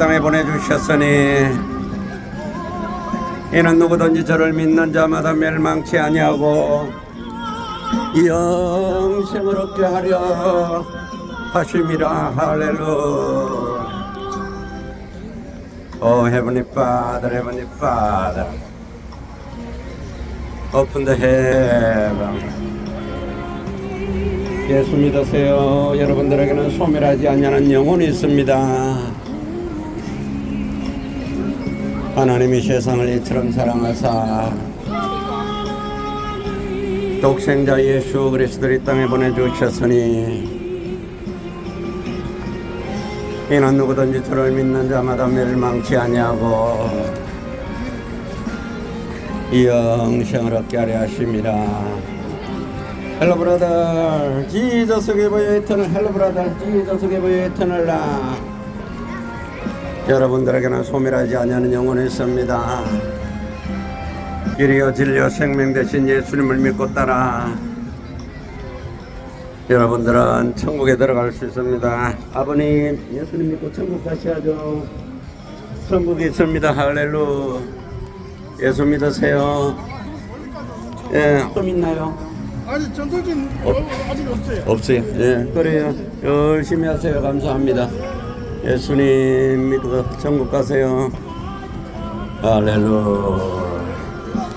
땅에 보내주셨으니 이는 누구든지 저를 믿는 자마다 멸망치 아니하고 영생을 얻게 하려 하심이라 할렐루야 Oh Heavenly Father, 예수 믿으세요. 여러분들에게는 소멸하지 않냐는 영혼이 있습니다. 하나님이 세상을 이처럼 사랑하사 독생자 예수 그리스도를 이 땅에 보내주셨으니 이는 누구든지 저를 믿는 자마다 멸망치 아니하고 영생을 얻게 하려 하심이라 Hello brother, Jesus give you eternal. Hello brother, Jesus give you eternal life. 여러분들에게는 소멸하지 아니하는 영혼이 있습니다. 길이요 진리요 생명 대신 예수님을 믿고 따라 여러분들은 천국에 들어갈 수 있습니다. 아버님 예수님 믿고 천국 가셔야죠. 천국이 있습니다. 할렐루. 예수 믿으세요. 예, 좀 있나요? 아직 전통적인 어, 아직 없어요. 없어요. 예, 그래요. 열심히 하세요. 감사합니다. 예수님 믿고 천국 가세요. 할렐루야.